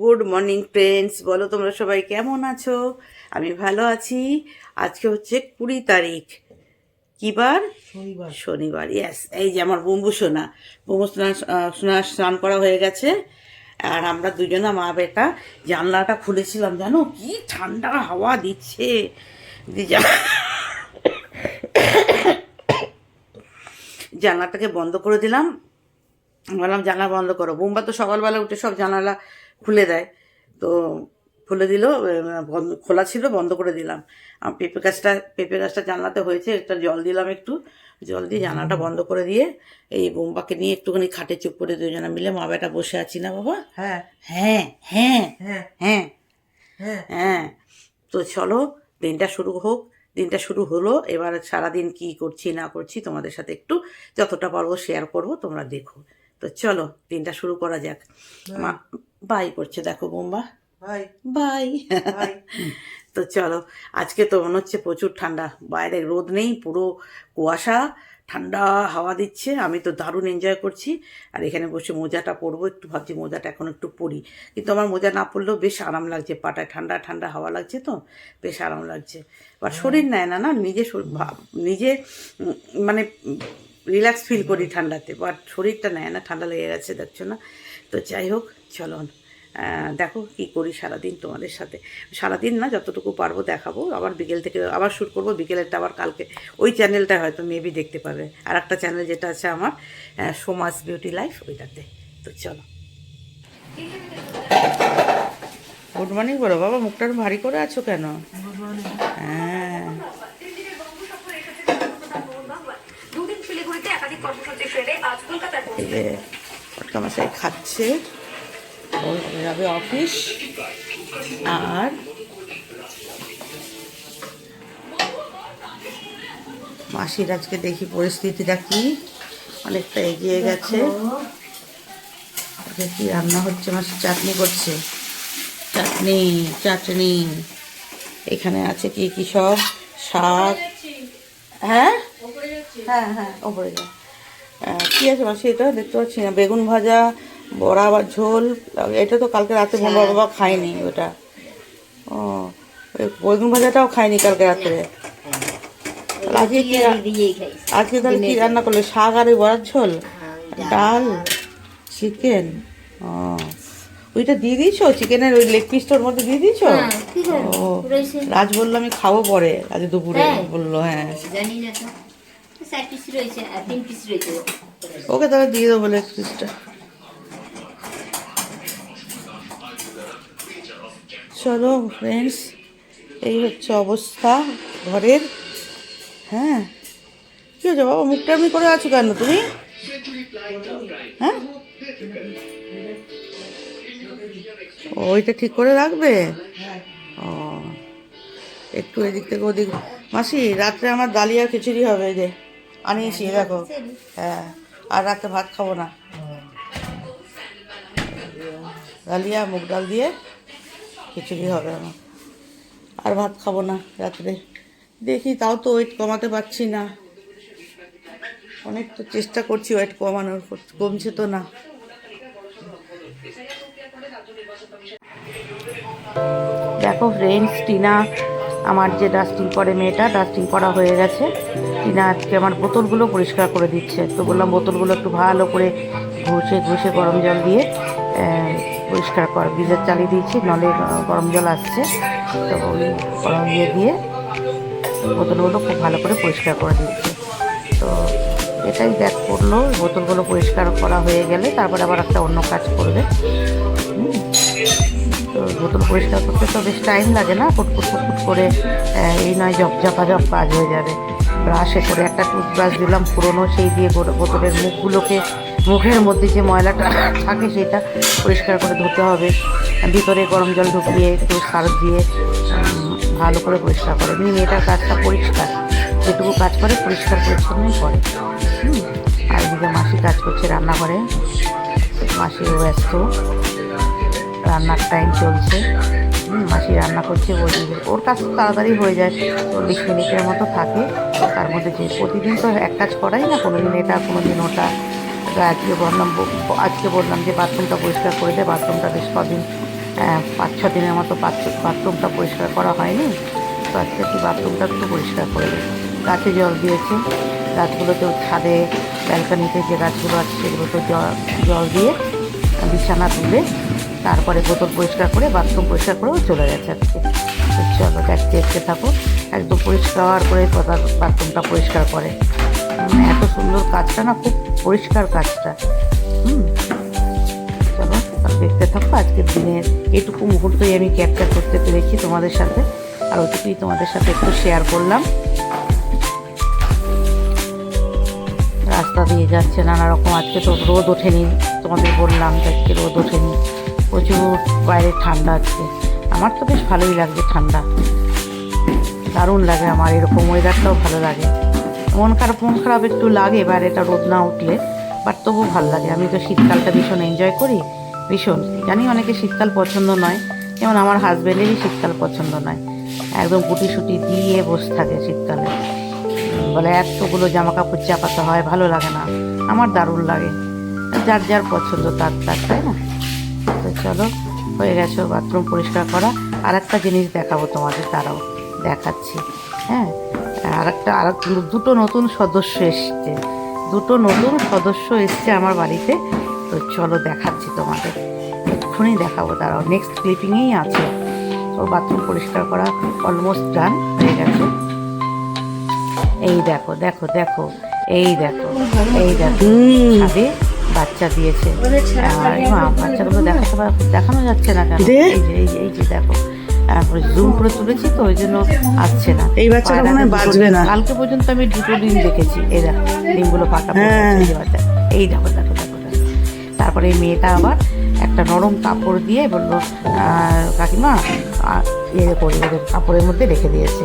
Good morning friends বলো তোমরা সবাই কেমন আছো? আমি ভালো আছি। আজকে হচ্ছে কুড়ি তারিখ। কি বার? শনিবার। শনিবার ইয়েস এই যে আমার বম্বু সোনা। বম্বু সোনা সোনা স্নান করা হয়ে গেছে। আর আমরা দুজনা মা বেটা জানলাটা খুলেছিলাম জানো? কি ঠান্ডা হাওয়া দিচ্ছে। জানলাটাকে বন্ধ করে দিলাম। বললাম জানলা বন্ধ করো। বোম্বা তো সকালবেলা উঠে সব জানালা খুলে দেয়। তো খুলে দিল খোলা ছিল বন্ধ করে দিলাম। আর পেঁপে গাছটা পেঁপে গাছটা জানলাতে হয়েছে একটা জল দিলাম একটু। জল দিয়ে জানলাটা বন্ধ করে দিয়ে এই বোম্বাকে নিয়ে একটুখানি খাটে চুপ করে দুজনে মিলে মা বেটা বসে আছি না বাবা? হ্যাঁ। হ্যাঁ হ্যাঁ হ্যাঁ। হ্যাঁ। হ্যাঁ। হ্যাঁ। তো চলো দিনটা শুরু হোক। দিনটা শুরু হলো এবার সারাদিন কি করছি না করছি তোমাদের সাথে একটু যতটা পারব শেয়ার করব তোমরা দেখো। তো চলো দিনটা শুরু করা যাক। মা বাই করছে দেখো বোম্বা। ভাই বাই ভাই তো চলো আজকে তো মনে হচ্ছে প্রচুর ঠান্ডা। বাইরে রোদ নেই পুরো কুয়াশা ঠান্ডা হাওয়া দিচ্ছে। আমি তো দারুণ এনজয় করছি। আর এখানে বসে মোজাটা পরবো একটু ভাবছি মোজাটা এখন একটু পরি। কিন্তু আমার মোজা না পরলেও বেশ আরাম লাগছে পাটায়। ঠান্ডা ঠান্ডা হাওয়া লাগছে তো বেশ আরাম লাগছে। আর শরীর নেয় না না? নিজে নিজে মানে রিল্যাক্স ফিল করি ঠান্ডাতে। বাট শরীরটা নেয় না ঠান্ডা লেগে গেছে দেখছ না? তো যাই হোক চলো দেখো কি করি সারাদিন তোমাদের সাথে। সারাদিন না যতটুকু পারব দেখাবো। আবার বিকেল থেকে আবার শ্যুট করব। বিকেলেরটা আবার কালকে। ওই চ্যানেলটা হয়তো মেবি দেখতে পাবে। আর একটা চ্যানেল যেটা আছে আমার সোমাস বিউটি লাইফ ওইটাতে। তো চলো। গুড মর্নিং বলো। বাবা মুখটা ভারী করে আছো কেন? হ্যাঁ। কর্মসূচি আজ কলকাতায় পটকা মশাই খাচ্ছে। ও যাবে অফিস আর মাসির আজকে দেখি পরিস্থিতিটা কি? অনেকটা এগিয়ে গেছে। আজকে কি রান্না হচ্ছে? মাসি চাটনি করছে। চাটনি চাটনি। এখানে আছে কি কি সব? শাক। হ্যাঁ? হ্যাঁ হ্যাঁ ওপরে যা কি আছে মাসি এটা? দেখতে পাচ্ছি না। বেগুন ভাজা বড়া বা ঝোল এটা তো কালকে রাতে বোমা বাবা খায়নি ওটা। ও বেগুন ভাজাটাও খায়নি কালকে রাত্রে তাহলে আজকে কি আজকে তাহলে কি রান্না করলে? শাক আর ওই বড়ার ঝোল? ডাল। চিকেন? ও ওইটা দিয়ে দিয়েছ? চিকেনের ওই লেগ পিসটার মধ্যে দিয়ে দিয়েছ? ও রাজ বলল আমি খাব পরে। আজ দুপুরে বলল হ্যাঁ। ওকে, তাহলে দিয়ে দেবো লেগ পিসটা চলো ফ্রেন্ডস এই হচ্ছে অবস্থা ঘরের। হ্যাঁ। কি হয়েছে বাবা, মুখটা এমনি করে আছো কেন তুমি? হ্যাঁ? ওইটা ঠিক করে রাখবে? ও, একটু এদিক থেকে ওদিক। মাসি, রাত্রে আমার ডালিয়া খিচুড়ি হবে এই যে। আনিয়েছি দেখো হ্যাঁ আর রাতে ভাত খাব না। ডালিয়া, মুগ ডাল দিয়ে খিচুড়ি হবে আমার। আর ভাত খাব না রাত্রে। দেখি, তাও তো ওয়েট কমাতে পারছি না। অনেক তো চেষ্টা করছি ওয়েট কমানোর, কমছে তো না। দেখো ফ্রেন্ডস টিনা আমার যে ডাস্টিং করে মেয়েটা ডাস্টিং করা হয়ে গেছে। টিনা আজকে আমার বোতলগুলো পরিষ্কার করে দিচ্ছে। তো বললাম, বোতলগুলো একটু ভালো করে ঘষে ঘষে গরম জল দিয়ে পরিষ্কার কর। গিজার চালিয়ে দিয়েছি, নলে গরম জল আসছে। তো ওই গরম দিয়ে দিয়ে বোতলগুলো খুব ভালো করে পরিষ্কার করে দিচ্ছে তো এটাই ব্যাক করল। বোতলগুলো পরিষ্কার করা হয়ে গেলে তারপরে আবার একটা অন্য কাজ করবে। তো বোতল পরিষ্কার করতে তো বেশ টাইম লাগে না, ফুটফুট ফুটফুট করে এই নয় জপ ঝপা ঝপ কাজ হয়ে যাবে। ব্রাশে করে একটা টুথব্রাশ দিলাম পুরোনো, সেই দিয়ে বোতলের মুখগুলোকে, মুখের মধ্যে যে ময়লাটা থাকে সেটা পরিষ্কার করে ধুতে হবে। ভিতরে গরম জল ঢুকিয়ে, একটু সার দিয়ে ভালো করে পরিষ্কার করে। এমনি মেয়েটার কাজটা পরিষ্কার, যেটুকু কাজ করে পরিষ্কার পরিচ্ছন্নই করে। আর এদিকে মাসি কাজ করছে রান্নাঘরে। মাসিও ব্যস্ত। রান্নার টাইম চলছে। মাসি রান্না করছে ওদিকে ওর কাজ তাড়াতাড়ি হয়ে যায়, চল্লিশ মিনিটের মতো থাকে। তার মধ্যে যে প্রতিদিন তো এক কাজ করাই না কোনো দিন এটা কোনো দিন ওটা আজকে বললাম আজকে বললাম যে বাথরুমটা পরিষ্কার করে দেয় বাথরুমটা বেশ কদিন পাঁচ ছ দিনের মতো বাথরুম বাথরুমটা পরিষ্কার করা হয়নি। তো আজকে একটু বাথরুমটা একটু পরিষ্কার করে দেয় গাছে জল দিয়েছে। গাছগুলোতেও ছাদে, ব্যালকানিতে যে গাছগুলো আছে, সেগুলোতে জল জল দিয়ে বিছানা তুলে তারপরে বোতল পরিষ্কার করে, বাথরুম পরিষ্কার করেও চলে গেছে আজকে চলো দেখতে দেখতে থাকো। একদম পরিষ্কার করে বাথরুমটা পরিষ্কার করে। এত সুন্দর কাজটা না, খুব পরিষ্কার কাজটা। চলো দেখতে থাকো, আজকের দিনের এটুকু মুহূর্তই আমি ক্যাপচার করতে পেরেছি তোমাদের সাথে। আর ওইটুকুই তোমাদের সাথে একটু শেয়ার করলাম। রাস্তা দিয়ে যাচ্ছে, নানা রকম। আজকে তো রোদ ওঠেনি, তোমাদের বললাম আজকে রোদ ওঠেনি। প্রচুর বাইরে ঠান্ডা আজকে আমার তো বেশ ভালোই লাগছে ঠান্ডা। দারুণ লাগে আমার, এরকম ওয়েদারটাও ভালো লাগে। মন খারাপ মন খারাপ একটু লাগে বাইরেটা রোদ না উঠলে বাট তবু ভালো লাগে। আমি তো শীতকালটা ভীষণ এনজয় করি, ভীষণ। জানি অনেকে শীতকাল পছন্দ নয়, যেমন আমার হাজব্যান্ডেরই শীতকাল পছন্দ নয়। একদম গুটি সুটি দিয়ে বসে থাকে শীতকালে। বলে, এতগুলো জামা কাপড় চাপাতে হয়, ভালো লাগে না। আমার দারুণ লাগে। যার যার পছন্দ তার তার, তাই না? তো চলো হয়ে গেছে বাথরুম পরিষ্কার করা। আর একটা জিনিস দেখাবো তোমাদের তারাও দেখাচ্ছি। হ্যাঁ আর একটা আর এক- দুটো নতুন সদস্য এসছে। দুটো নতুন সদস্য এসছে আমার বাড়িতে। তো চলো দেখাচ্ছি তোমাদের। এক্ষুনি দেখাবো তারাও নেক্সট ক্লিপিংয়েই আছে। ওর বাথরুম পরিষ্কার করা অলমোস্ট ডান হয়ে গেছে। এই দেখো দেখো দেখো এই দেখো এই দেখো। বাচ্চা দিয়েছে। আর মা বাচ্চাগুলো দেখাতে দেখানো যাচ্ছে না কেন? এই যে এই যে দেখো। জুম করে তুলেছি তো ওই জন্য আসছে না। এই বাচ্চাটা মনে বাঁচবে না। কালকে পর্যন্ত আমি দুটো ডিম দেখেছি। এই দেখো ডিমগুলো পাকা হ্যাঁ। বাচ্চা। এই দেখো দেখো দেখো তারপরে এই মেয়েটা আবার একটা নরম কাপড় দিয়ে বলল কাকিমা ইয়ে করে কাপড়ের মধ্যে রেখে দিয়েছে।